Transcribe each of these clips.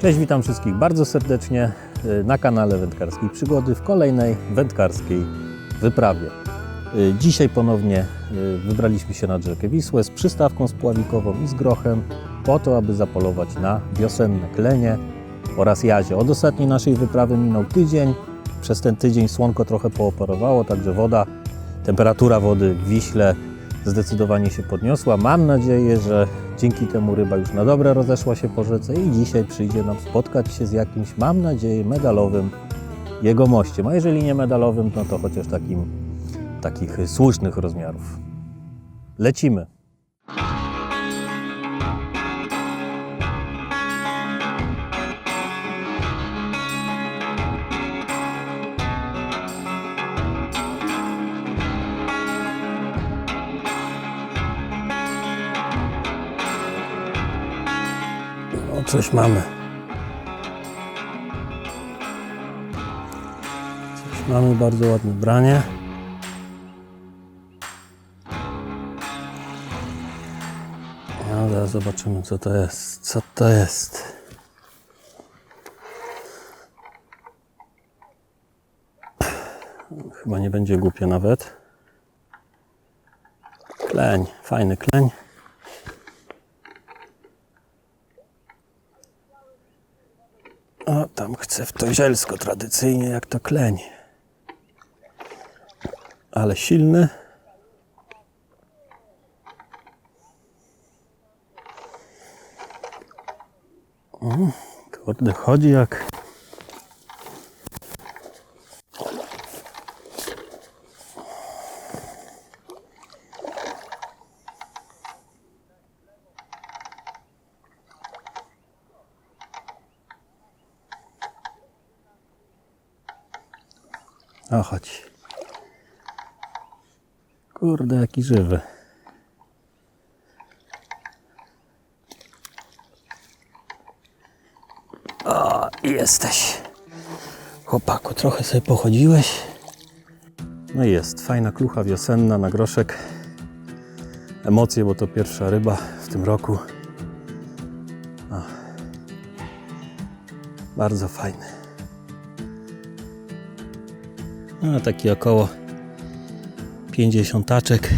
Cześć, witam wszystkich bardzo serdecznie y, na kanale Wędkarskiej Przygody w kolejnej wędkarskiej wyprawie. Y, Dzisiaj ponownie y, wybraliśmy się nad rzekę Wisłę z przystawką spławikową i z grochem po to, aby zapolować na wiosenne klenie oraz jazie. Od ostatniej naszej wyprawy minął tydzień. Przez ten tydzień słonko trochę pooperowało, także woda, temperatura wody w Wiśle zdecydowanie się podniosła. Mam nadzieję, że dzięki temu ryba już na dobre rozeszła się po rzece i dzisiaj przyjdzie nam spotkać się z jakimś, mam nadzieję, medalowym jego mościem. A jeżeli nie medalowym, no to chociaż takim, takich słusznych rozmiarów. Lecimy. Coś mamy. Coś mamy, bardzo ładne branie. No, zaraz zobaczymy, co to jest. Co to jest? Chyba nie będzie głupie nawet. Kleń, fajny kleń. Tam chcę w to zielsko tradycyjnie, jak to kleń. Ale silny. O, kurde, chodzi jak... O, chodź. Kurde, jaki żywy. O, jesteś. Chłopaku, trochę sobie pochodziłeś. No i jest, fajna klucha wiosenna na groszek. Emocje, bo to pierwsza ryba w tym roku. O. Bardzo fajny. No, taki około 50 taczek.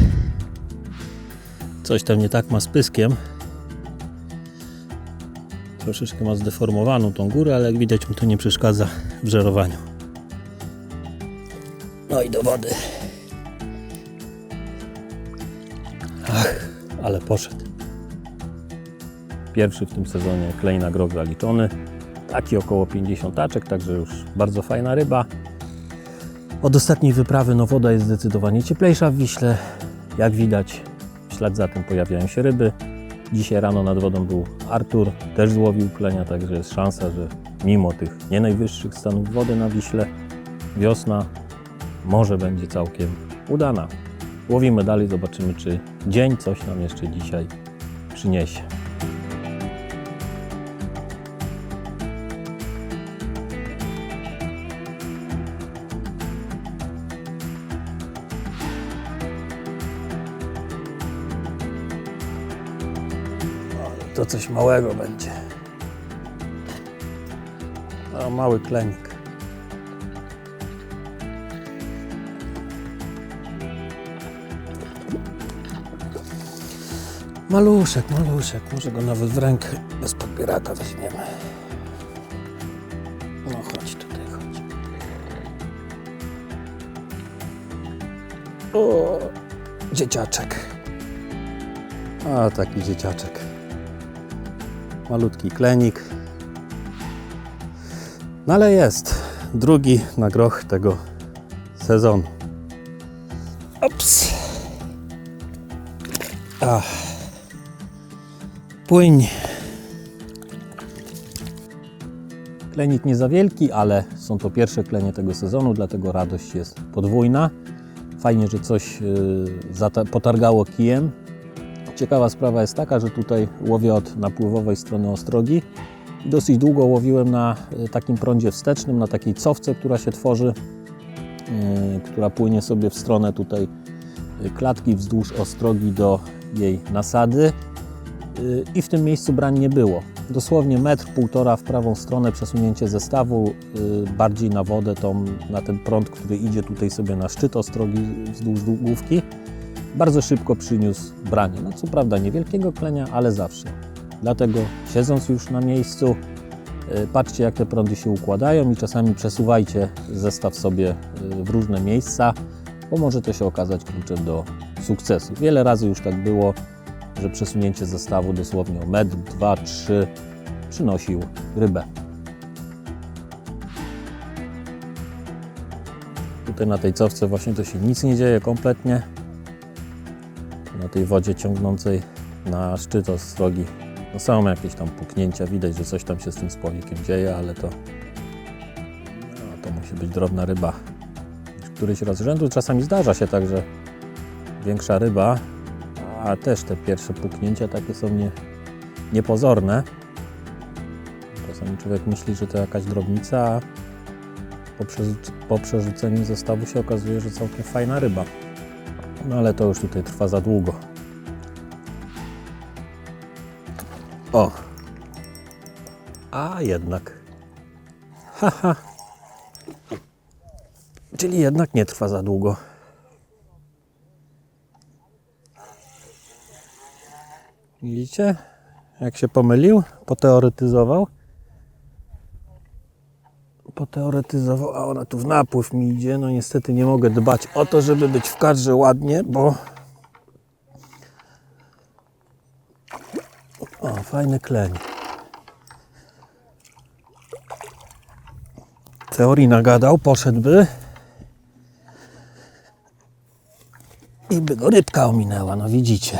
Coś tam nie tak ma z pyskiem. Troszeczkę ma zdeformowaną tą górę, ale jak widać mu to nie przeszkadza w żerowaniu. No i do wody. Ach, ale poszedł. Pierwszy w tym sezonie klej na grog zaliczony. Taki około 50 taczek, także już bardzo fajna ryba. Od ostatniej wyprawy no woda jest zdecydowanie cieplejsza w Wiśle. Jak widać, w ślad za tym pojawiają się ryby. Dzisiaj rano nad wodą był Artur, też złowił klenia, także jest szansa, że mimo tych nie najwyższych stanów wody na Wiśle, wiosna może będzie całkiem udana. Łowimy dalej, zobaczymy, czy dzień coś nam jeszcze dzisiaj przyniesie. To coś małego będzie. A mały klenik. Maluszek, maluszek. Może go nawet w rękę bez podbieraka weźmiemy. No chodź tutaj, chodź. O, dzieciaczek. A, taki dzieciaczek malutki klenik. No ale jest drugi na groch tego sezonu. Ops. Ach. Płyń. Klenik nie za wielki, ale są to pierwsze klenie tego sezonu, dlatego radość jest podwójna. Fajnie, że coś zata- potargało kijem, Ciekawa sprawa jest taka, że tutaj łowię od napływowej strony ostrogi. Dosyć długo łowiłem na y, takim prądzie wstecznym, na takiej cofce, która się tworzy, yy, która płynie sobie w stronę tutaj y, klatki wzdłuż ostrogi do jej nasady. I w tym miejscu brań nie było. dosłownie metr, półtora w prawą stronę przesunięcie zestawu, bardziej na wodę, tą, na ten prąd, który idzie tutaj sobie na szczyt ostrogi wzdłuż główki. Bardzo szybko przyniósł branie. No co prawda niewielkiego klenia, ale zawsze. Dlatego siedząc już na miejscu, y, patrzcie jak te prądy się układają i czasami przesuwajcie zestaw sobie y, w różne miejsca, bo może to się okazać kluczem do sukcesu. Wiele razy już tak było, że przesunięcie zestawu dosłownie o metr, dwa, trzy przynosił rybę. Tutaj na tej cofce właśnie to się nic nie dzieje kompletnie. Tej wodzie ciągnącej na szczyt ostrogi no są jakieś tam puknięcia, widać, że coś tam się z tym spławnikiem dzieje, ale to, no, to musi być drobna ryba. Któryś raz rzędu czasami zdarza się tak, że większa ryba, a też te pierwsze puknięcia takie są nie, niepozorne. Czasami człowiek myśli, że to jakaś drobnica, a po, przerzuc- po przerzuceniu zestawu się okazuje, że całkiem fajna ryba. No ale to już tutaj trwa za długo. O! A jednak. Haha. Czyli jednak nie trwa za długo. Widzicie? Jak się pomylił, poteoretyzował. Poteoretyzował, a ona tu w napływ mi idzie. No niestety nie mogę dbać o to, żeby być w kadrze ładnie, bo... O, fajny kleń. Teorii nagadał, poszedłby. I by go rybka ominęła, no widzicie.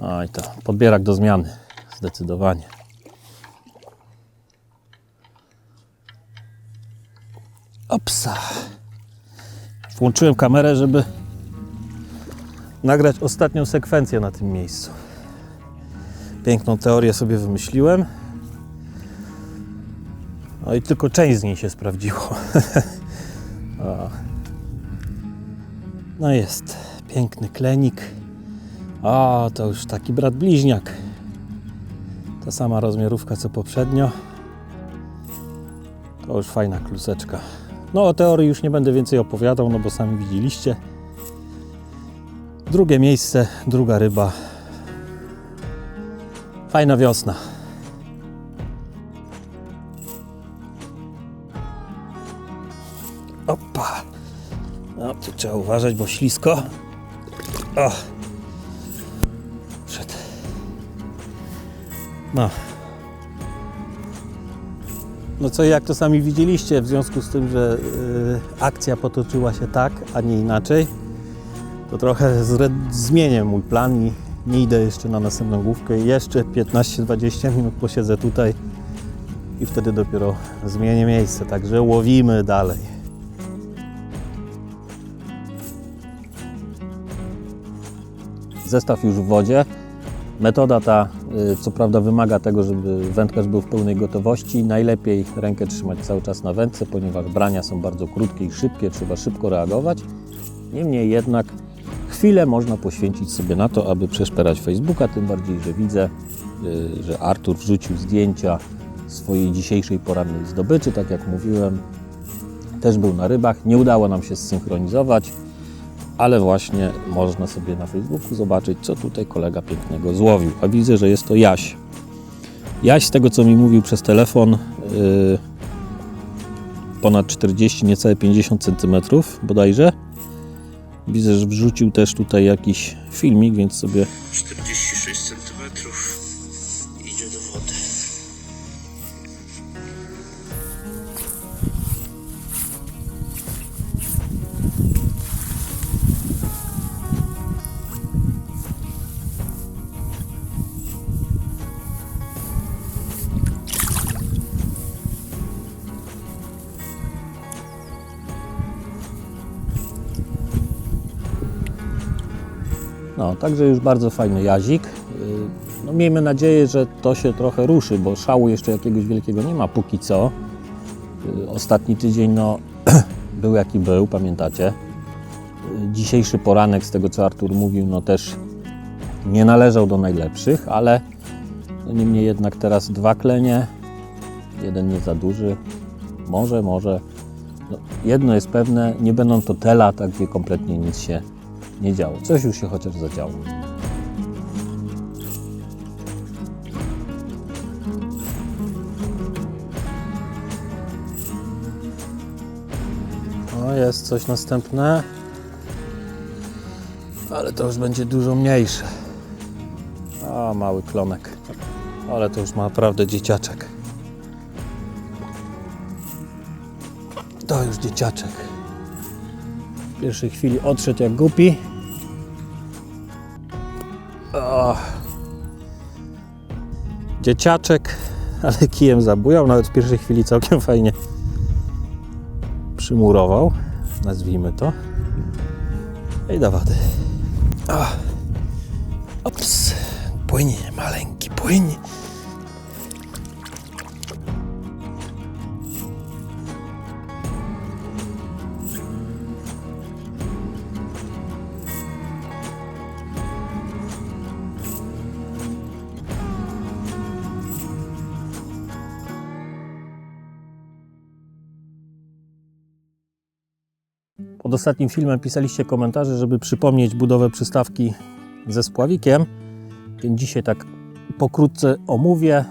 Oj, to podbierak do zmiany. Zdecydowanie. Opsa. Włączyłem kamerę, żeby nagrać ostatnią sekwencję na tym miejscu. Piękną teorię sobie wymyśliłem. No i tylko część z niej się sprawdziło. No jest. Piękny klenik. O, to już taki brat bliźniak. Ta sama rozmiarówka co poprzednio. To już fajna kluseczka. No o teorii już nie będę więcej opowiadał, no bo sami widzieliście. Drugie miejsce, druga ryba. Fajna wiosna. Opa. No, tu trzeba uważać, bo ślisko. O. Wszedł. No. No co jak to sami widzieliście, w związku z tym, że y, akcja potoczyła się tak, a nie inaczej, to trochę zmienię mój plan i nie idę jeszcze na następną główkę. Jeszcze 15-20 minut posiedzę tutaj i wtedy dopiero zmienię miejsce. Także łowimy dalej. Zestaw już w wodzie. Metoda ta, co prawda, wymaga tego, żeby wędkarz był w pełnej gotowości. Najlepiej rękę trzymać cały czas na wędce, ponieważ brania są bardzo krótkie i szybkie, trzeba szybko reagować. Niemniej jednak chwilę można poświęcić sobie na to, aby przeszperać Facebooka, tym bardziej, że widzę, y, że Artur wrzucił zdjęcia swojej dzisiejszej porannej zdobyczy, tak jak mówiłem. Też był na rybach, nie udało nam się zsynchronizować, ale właśnie można sobie na Facebooku zobaczyć, co tutaj kolega pięknego złowił. A widzę, że jest to Jaś. Jaś, z tego co mi mówił przez telefon, yy, ponad 40, niecałe 50 cm bodajże. Widzę, że wrzucił też tutaj jakiś filmik, więc sobie 46 cm No, także już bardzo fajny jazik. Yy, No, miejmy nadzieję, że to się trochę ruszy, bo szału jeszcze jakiegoś wielkiego nie ma póki co. Yy, Ostatni tydzień no, był jaki był, pamiętacie. Yy, Dzisiejszy poranek, z tego co Artur mówił, no też nie należał do najlepszych, ale No niemniej jednak teraz dwa klenie, jeden nie za duży, może, może. No, jedno jest pewne, nie będą to te lata, gdzie kompletnie nic się nie działo. Coś już się chociaż zadziało. O, jest coś następne. Ale to już będzie dużo mniejsze. A, mały klonek. Ale to już ma naprawdę dzieciaczek. To już dzieciaczek. Pierwszej chwili odszedł jak głupi. O. Dzieciaczek, ale kijem zabujał. Nawet w pierwszej chwili całkiem fajnie przymurował. Nazwijmy to. I do wody. O. Ops. Płyń, maleńki, płyń. Ostatnim filmem pisaliście komentarze, żeby przypomnieć budowę przystawki ze spławikiem, więc dzisiaj tak pokrótce omówię.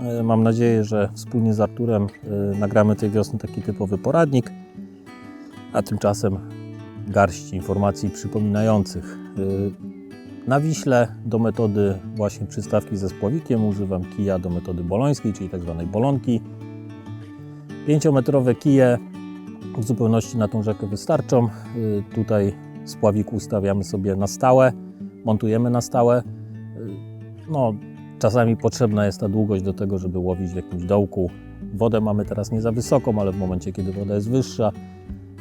E, Mam nadzieję, że wspólnie z Arturem e, nagramy tej wiosny taki typowy poradnik, a tymczasem garść informacji przypominających. E, Na Wiśle do metody właśnie przystawki ze spławikiem używam kija do metody bolońskiej, czyli tak zwanej bolonki. 5-metrowe kije w zupełności na tą rzekę wystarczą. Y, Tutaj spławik ustawiamy sobie na stałe, montujemy na stałe. Y, No, czasami potrzebna jest ta długość do tego, żeby łowić w jakimś dołku. Wodę mamy teraz nie za wysoką, ale w momencie, kiedy woda jest wyższa,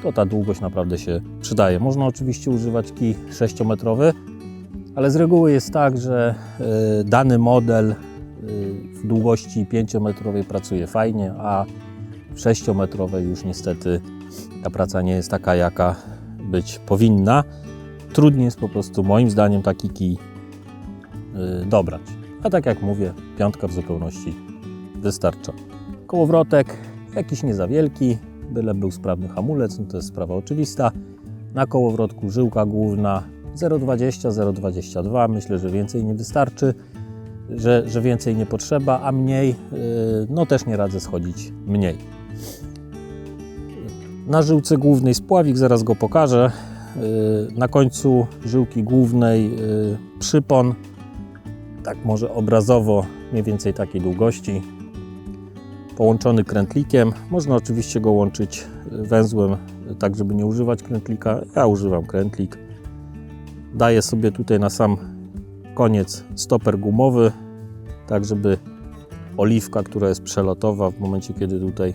to ta długość naprawdę się przydaje. Można oczywiście używać kij 6-metrowy, ale z reguły jest tak, że y, dany model w długości 5-metrowej pracuje fajnie, a w 6-metrowej już niestety ta praca nie jest taka, jaka być powinna. Trudniej jest po prostu, moim zdaniem, taki kij yy, dobrać. A tak jak mówię, piątka w zupełności wystarcza. Kołowrotek jakiś nie za wielki, byle był sprawny hamulec, no to jest sprawa oczywista. Na kołowrotku żyłka główna 0,20, 0,22. Myślę, że więcej nie wystarczy, że, że więcej nie potrzeba, a mniej, yy, no też nie radzę schodzić mniej. Na żyłce głównej spławik, zaraz go pokażę. Yy, Na końcu żyłki głównej yy, przypon, tak może obrazowo, mniej więcej takiej długości. Połączony krętlikiem. Można oczywiście go łączyć yy, węzłem, tak żeby nie używać krętlika. Ja używam krętlik. Daję sobie tutaj na sam koniec stoper gumowy, tak żeby oliwka, która jest przelotowa w momencie, kiedy tutaj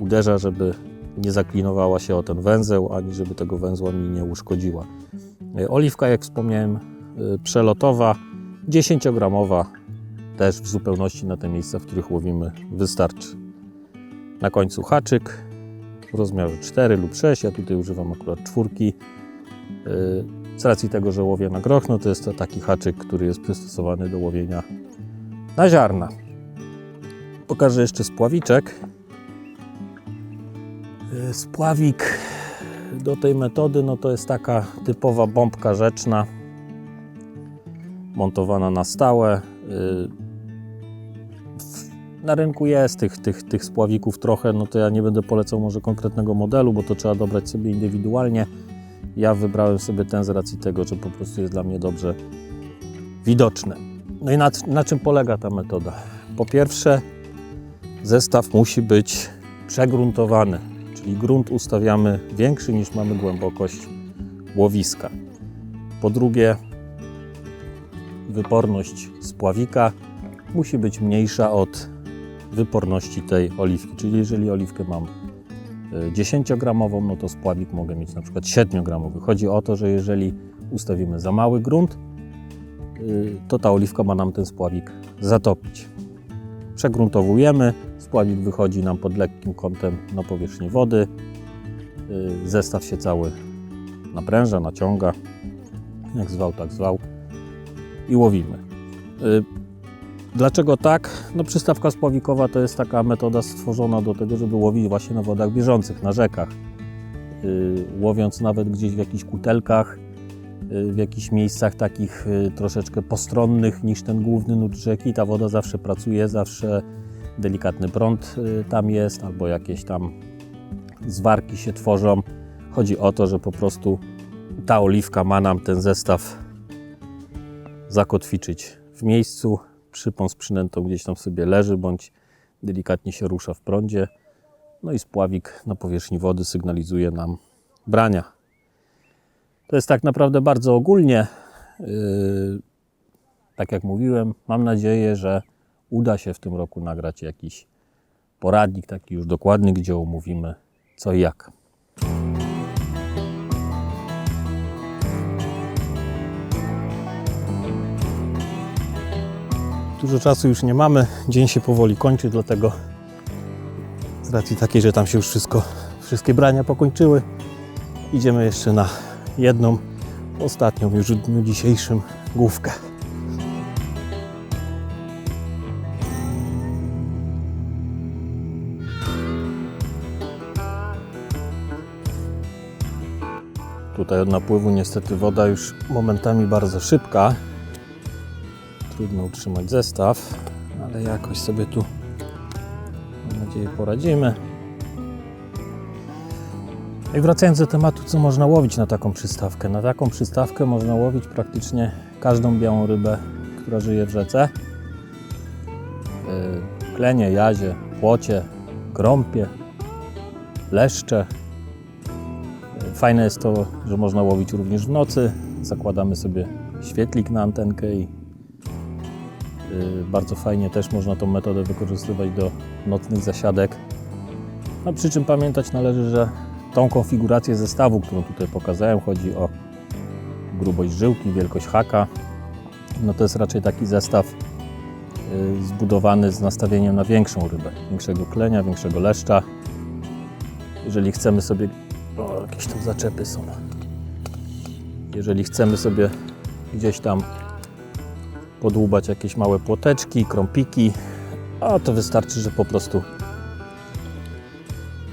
uderza, żeby nie zaklinowała się o ten węzeł, ani żeby tego węzła mi nie uszkodziła. E, Oliwka, jak wspomniałem, e, przelotowa, 10-gramowa, też w zupełności na te miejsca, w których łowimy, wystarczy. Na końcu haczyk w rozmiarze 4 lub 6, ja tutaj używam akurat czwórki. E, Z racji tego, że łowię na groch, no to jest to taki haczyk, który jest przystosowany do łowienia na ziarna. Pokażę jeszcze spławiczek. Y, Spławik do tej metody no to jest taka typowa bombka rzeczna, montowana na stałe. W- Na rynku jest tych, tych, tych spławików trochę, no to ja nie będę polecał może konkretnego modelu, bo to trzeba dobrać sobie indywidualnie. Ja wybrałem sobie ten z racji tego, że po prostu jest dla mnie dobrze widoczny. No i na, na czym polega ta metoda? Po pierwsze, zestaw musi być przegruntowany, czyli grunt ustawiamy większy niż mamy głębokość łowiska. Po drugie, wyporność spławika musi być mniejsza od wyporności tej oliwki. Czyli jeżeli oliwkę mam y, 10-gramową, no to spławik mogę mieć na przykład 7-gramowy. Chodzi o to, że jeżeli ustawimy za mały grunt, y, to ta oliwka ma nam ten spławik zatopić. Przegruntowujemy, spławik wychodzi nam pod lekkim kątem na powierzchnię wody. Y, Zestaw się cały napręża, naciąga, jak zwał, tak zwał i łowimy. Y, Dlaczego tak? No przystawka spławikowa to jest taka metoda stworzona do tego, żeby łowić właśnie na wodach bieżących, na rzekach. Yy, łowiąc nawet gdzieś w jakichś kutelkach, w jakichś miejscach takich troszeczkę postronnych niż ten główny nut rzeki, ta woda zawsze pracuje, zawsze delikatny prąd yy, tam jest, albo jakieś tam zwarki się tworzą. Chodzi o to, że po prostu ta oliwka ma nam ten zestaw zakotwiczyć w miejscu. Przypon z przynętą gdzieś tam sobie leży, bądź delikatnie się rusza w prądzie. No i spławik na powierzchni wody sygnalizuje nam brania. To jest tak naprawdę bardzo ogólnie. Yy, tak jak mówiłem, mam nadzieję, że uda się w tym roku nagrać jakiś poradnik taki już dokładny, gdzie omówimy co i jak. Dużo czasu już nie mamy, dzień się powoli kończy, dlatego z racji takiej, że tam się już wszystko, wszystkie brania pokończyły, idziemy jeszcze na jedną, ostatnią już w dniu dzisiejszym główkę. Tutaj od napływu niestety woda już momentami bardzo szybka. Trudno utrzymać zestaw, ale jakoś sobie tu mam nadzieję poradzimy. I wracając do tematu, co można łowić na taką przystawkę. Na taką przystawkę można łowić praktycznie każdą białą rybę, która żyje w rzece. Yy, Klenie, jazie, płocie, grąpie, leszcze. Fajne jest to, że można łowić również w nocy. Zakładamy sobie świetlik na antenkę i yy, bardzo fajnie też można tą metodę wykorzystywać do nocnych zasiadek. No, przy czym pamiętać należy, że tą konfigurację zestawu, którą tutaj pokazałem, chodzi o grubość żyłki, wielkość haka. No to jest raczej taki zestaw y, zbudowany z nastawieniem na większą rybę, większego klenia, większego leszcza. Jeżeli chcemy sobie, o, jakieś tam zaczepy są. Jeżeli chcemy sobie gdzieś tam podłubać jakieś małe płoteczki, krąpiki, a to wystarczy, że po prostu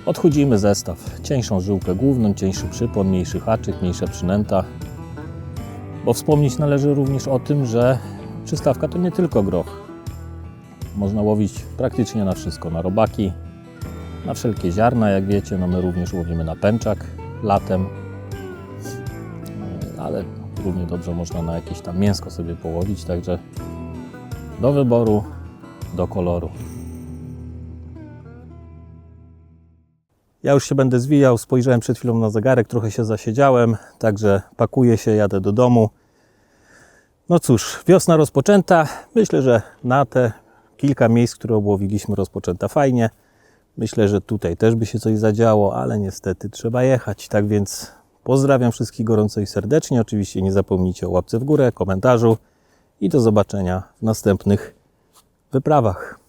Odchudzimy zestaw. Cieńszą żyłkę główną, cieńszy przypon, mniejszy haczyk, mniejsza przynęta. Bo wspomnieć należy również o tym, że przystawka to nie tylko groch. Można łowić praktycznie na wszystko. Na robaki, na wszelkie ziarna, jak wiecie. No my również łowimy na pęczak latem. Yy, Ale równie dobrze można na jakieś tam mięsko sobie połowić. Także do wyboru, do koloru. Ja już się będę zwijał, spojrzałem przed chwilą na zegarek, trochę się zasiedziałem, także pakuję się, jadę do domu. No cóż, wiosna rozpoczęta. Myślę, że na te kilka miejsc, które obłowiliśmy, rozpoczęta fajnie. Myślę, że tutaj też by się coś zadziało, ale niestety trzeba jechać. Tak więc pozdrawiam wszystkich gorąco i serdecznie. Oczywiście nie zapomnijcie o łapce w górę, komentarzu i do zobaczenia w następnych wyprawach.